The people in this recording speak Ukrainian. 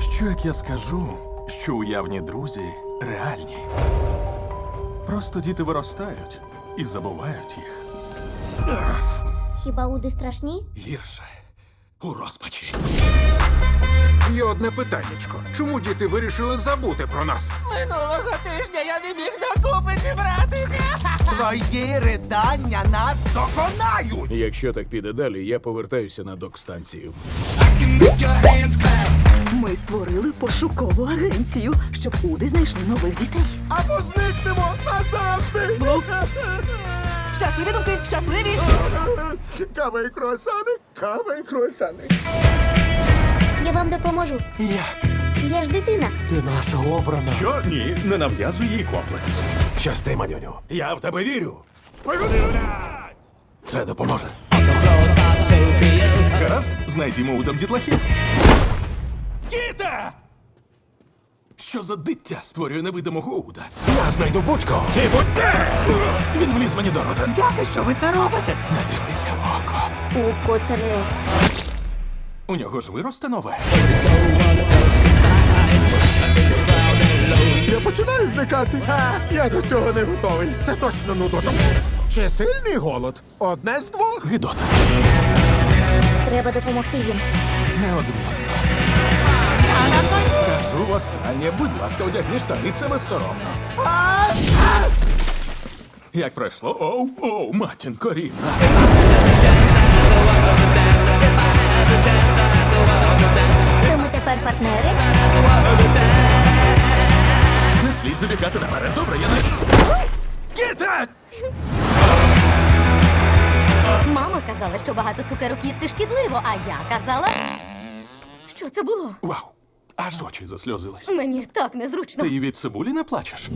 Що як я скажу, що уявні друзі реальні? Просто діти виростають і забувають їх. Хіба уди страшні? Гірше у розпачі. Є одне питаннячко. Чому діти вирішили забути про нас? Минулого тижня я не міг докупи зібратися. Твої ридання нас доконають! Якщо так піде далі, я повертаюся на док-станцію. Пошукову агенцію, щоб Уди знайшли нових дітей. Або зникнемо назавжди! Щасливі думки, щасливі! Кава і круасани, кава і круасани. Я вам допоможу. Як? Я ж дитина. Ти наша обрана. Що? Ні, не нав'язуй їй комплекс. Щасти, манюню. Я в тебе вірю. Це допоможе. Гаразд, знайдімо удам дітлахів. Кіта! Що за диття створює невидимого уда? Я знайду будь-кого. І будь Він вліз мені до рота. Дяка, що ви це робите? Не дивися в око. У котре. У нього ж виросте нове. Я починаю зникати. А, я до цього не готовий. Це точно нудота. Чи сильний голод? Одне з двох. Гидота. Треба допомогти їм. Неодмінно. Кажу востаннє, будь ласка, одягни штани, це безсоромно. Як пройшло? Оу, оу, матінко рідна. То ми тепер партнери. Не слід забігати наперед. Добре, я не. Кіта! Мама казала, що багато цукерок їсти шкідливо, а я казала. Що це було? Вау! Аж очі засльозились. Мені так незручно. Ти від цибулі не плачеш?